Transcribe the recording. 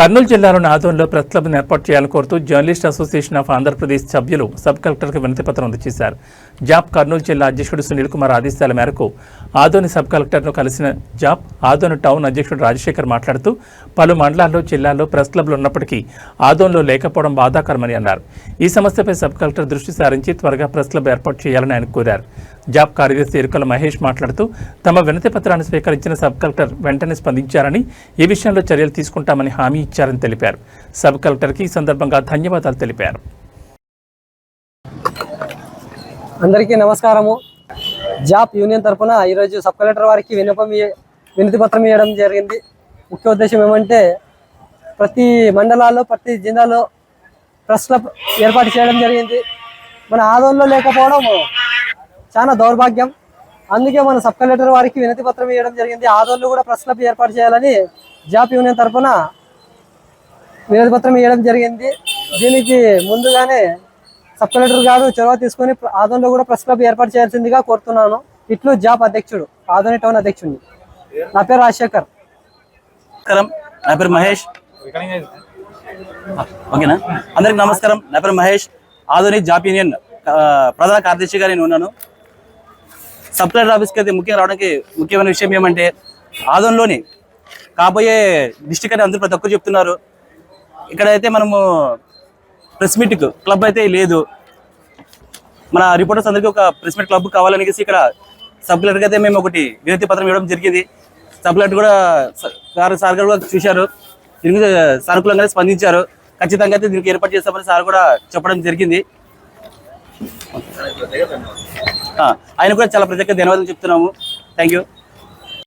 కర్నూలు జిల్లాలోని ఆదోన్లో ప్రెస్ క్లబ్ను ఏర్పాటు చేయాలని కోరుతూ జర్నలిస్ట్ అసోసియేషన్ ఆఫ్ ఆంధ్రప్రదేశ్ సభ్యులు సబ్ కలెక్టర్కి వినతి పత్రం అందజేశారు. జాబ్ కర్నూలు జిల్లా అధ్యక్షుడు సునీల్ కుమార్ ఆదేశాల మేరకు ఆదోని సబ్ కలెక్టర్ను కలిసిన జాబ్ ఆదోని టౌన్ అధ్యక్షుడు రాజశేఖర్ మాట్లాడుతూ పలు మండలాల్లో జిల్లాల్లో ప్రెస్ క్లబ్లు ఉన్నప్పటికీ ఆదోన్లో లేకపోవడం బాధాకరమని అన్నారు. ఈ సమస్యపై సబ్ కలెక్టర్ దృష్టి సారించి త్వరగా ప్రెస్ క్లబ్ ఏర్పాటు చేయాలని ఆయన కోరారు. జాబ్ కార్యదర్శి ఎరుకల మహేష్ మాట్లాడుతూ తమ వినతి పత్రాన్ని స్వీకరించిన సబ్ కలెక్టర్ వెంటనే స్పందించారని ఈ విషయంలో చర్యలు తీసుకుంటామని హామీ ఇచ్చారని తెలిపారు. సబ్ కలెక్టర్కి ఈ సందర్భంగా ధన్యవాదాలు తెలిపారు. అందరికీ నమస్కారము. జాబ్ యూనియన్ తరఫున ఈరోజు సబ్ కలెక్టర్ వారికి వినపం వినతి పత్రం ఇవ్వడం జరిగింది. ముఖ్య ఉద్దేశం ఏమంటే ప్రతి మండలాల్లో ప్రతి జిల్లాలో ట్రస్ట్ల ఏర్పాటు చేయడం జరిగింది. మన ఆదోళనలో లేకపోవడం చాలా దౌర్భాగ్యం. అందుకే మన సబ్ కలెక్టర్ వారికి వినతి పత్రం ఇవ్వడం జరిగింది. ఆదోళ్ళు కూడా ప్రెస్ క్లబ్ ఏర్పాటు చేయాలని జాబ్ యూనియన్ తరఫున వినతి పత్రం ఇవ్వడం జరిగింది. దీనికి ముందుగానే సబ్ కలెక్టర్ గారు చొరవ తీసుకొని ఆదోన్లో కూడా ప్రెస్ క్లబ్ ఏర్పాటు చేయాల్సిందిగా కోరుతున్నాను. ఇట్లు జాబ్ అధ్యక్షుడు ఆదోని టౌన్ అధ్యక్షుడిని నా పేరు రాజశేఖర్. నా పేరు మహేష్. ఓకేనా? అందరికి నమస్కారం. నా పేరు మహేష్. ఆధునిక్ జాప్ యూనియన్ ప్రధాన కార్యదర్శిగా నేను ఉన్నాను. సబ్ కలెక్టర్ ఆఫీస్కి అయితే ముఖ్యంగా రావడానికి ముఖ్యమైన విషయం ఏమంటే ఆదంలోని కాబోయే డిస్టిక్ అని అందరూ ప్రతి ఒక్కరు చెప్తున్నారు. ఇక్కడైతే మనము ప్రెస్ మీట్ క్లబ్ అయితే లేదు. మన రిపోర్టర్స్ అందరికీ ఒక ప్రెస్ మీట్ క్లబ్ కావాలనేసి ఇక్కడ సబ్ కలెక్టర్కి అయితే మేము ఒకటి వినతి పత్రం ఇవ్వడం జరిగింది. సబ్ కలెక్టర్ కూడా సార్ సార్ గారు కూడా చూశారు. దీని మీద సానుకూలంగానే స్పందించారు. ఖచ్చితంగా అయితే దీనికి ఏర్పాటు చేస్తామని సార్ కూడా చెప్పడం జరిగింది. ఆయన కూడా చాలా ప్రత్యేక ధన్యవాదాలు చెప్తున్నాము. Thank you